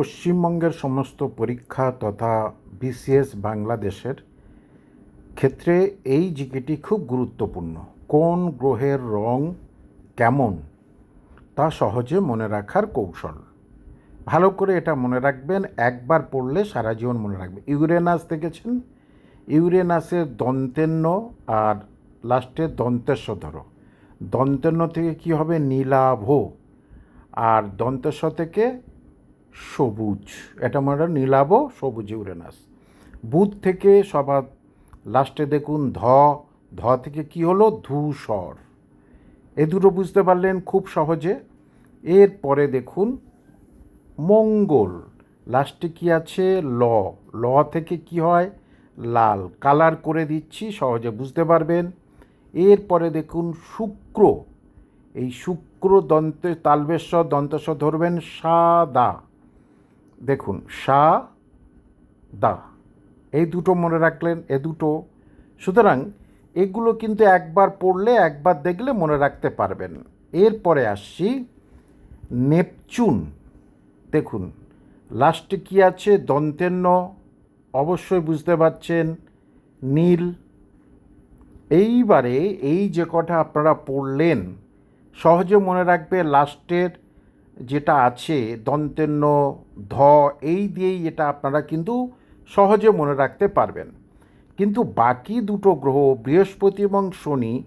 পশ্চিমবঙ্গের সমস্ত পরীক্ষা তথা বিসিএস বাংলাদেশের ক্ষেত্রে এই জিকেটি খুব গুরুত্বপূর্ণ। কোন গ্রহের রং কেমন তা সহজে মনে রাখার কৌশল। ভালো করে এটা মনে রাখবেন, একবার পড়লে সারা জীবন মনে রাখবে ইউরেনাস দেখেছেন? ইউরেনাসের দন্তেন্ন আর লাস্টের দন্তেস্ব ধরো দন্তেন্ন থেকে কি হবে? নীলাভ। আর দন্তেস্ব থেকে সবুজ। এটা হয় নীলাভ সবুজ ইউরেনাস বুধ থেকে সবার লাস্টে দেখুন ধ। ধ থেকে কি হলো? ধূসর। এ দুটো বুঝতে পারলেন খুব সহজে। এরপরে দেখুন মঙ্গল। লাস্টে কি আছে? ল। ল থেকে কি হয়? লাল। কালার করে দিচ্ছি, সহজে বুঝতে পারবেন। এরপরে দেখুন শুক্র। এই শুক্র দন্তে তালবেশ্বর দন্তস্ব ধরবেন সাদা। দেখুন, সা, দা। এই দুটো মনে রাখলেন, এ দুটো। সুতরাং এগুলো কিন্তু একবার পড়লে, একবার দেখলে মনে রাখতে পারবেন। এরপরে আসছি, নেপচুন। দেখুন, লাস্টে কি আছে? দন্তেন্ন অবশ্যই বুঝতে পারছেন, নীল। এইবারে এই যে কটা আপনারা পড়লেন, সহজে মনে রাখবে লাস্টের যেটা আছে দন্তেন্ন ধ, এই দিয়েই এটা আপনারা কিন্তু সহজে মনে রাখতে পারবেন। কিন্তু বাকি দুটো গ্রহ, বৃহস্পতি এবং শনি,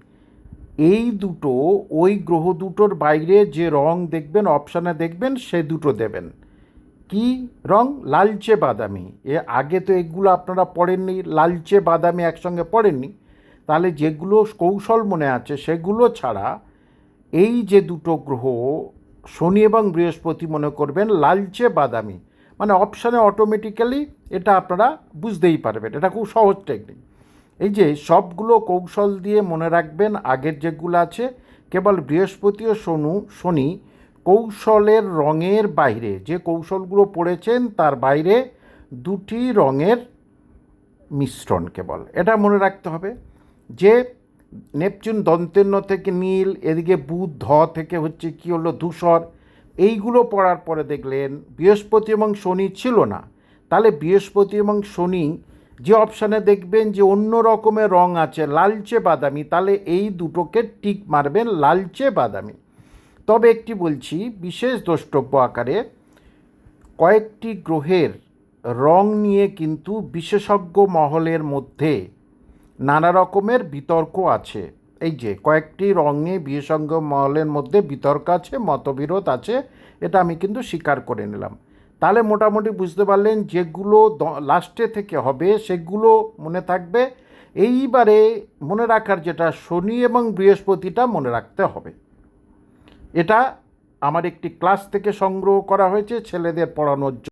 এই দুটো, ওই গ্রহ দুটোর বাইরে যে রং দেখবেন অপশানে দেখবেন, সে দুটো দেবেন। কি রং? লালচে বাদামি। এ আগে তো এগুলো আপনারা পড়েননি, লালচে বাদামি একসঙ্গে পড়েননি। তাহলে যেগুলো কৌশল মনে আছে, সেগুলো ছাড়া এই যে দুটো গ্রহ শনি এবং বৃহস্পতি মনে করবেন লালচে বাদামি। মানে অপশানে অটোমেটিক্যালি এটা আপনারা বুঝতেই পারবেন। এটা খুব সহজ টেকনিক এই যে সবগুলো কৌশল দিয়ে মনে রাখবেন, আগের যেগুলো আছে, কেবল বৃহস্পতি ও শনু, শনি কৌশলের রঙের বাইরে, যে কৌশলগুলো পড়েছেন তার বাইরে দুটি রঙের মিশ্রণ কেবল এটা মনে রাখতে হবে যে নেপচুন দন্তেন্ন থেকে নীল, এদিকে বুধ, ধ থেকে হচ্ছে কি হলো ধূসর। এইগুলো পড়ার পরে দেখলেন, বৃহস্পতি এবং শনি ছিল না। তাহলে বৃহস্পতি এবং শনি যে অপশানে দেখবেন যে অন্য রকমের রং আছে, লালচে বাদামি, তাহলে এই দুটোকে টিক মারবেন, লালচে বাদামি। তবে একটি বলছি, বিশেষ দ্রষ্টব্য আকারে কয়েকটি গ্রহের রং নিয়ে কিন্তু বিশেষজ্ঞ মহলের মধ্যে নানা রকমের বিতর্ক আছে। এই যে, কয়েকটি রং নিয়ে বিশেষজ্ঞ মহলের মধ্যে বিতর্ক আছে, মতবিরোধ আছে, এটা আমি কিন্তু স্বীকার করে নিলাম। তাহলে মোটামুটি বুঝতে পারলেন যেগুলো লাস্টে থেকে হবে, সেগুলো মনে থাকবে। এইবারে মনে রাখার যেটা শনি এবং বৃহস্পতিটা মনে রাখতে হবে। এটা আমার একটি ক্লাস থেকে সংগ্রহ করা হয়েছে ছেলেদের পড়ানোর জন্য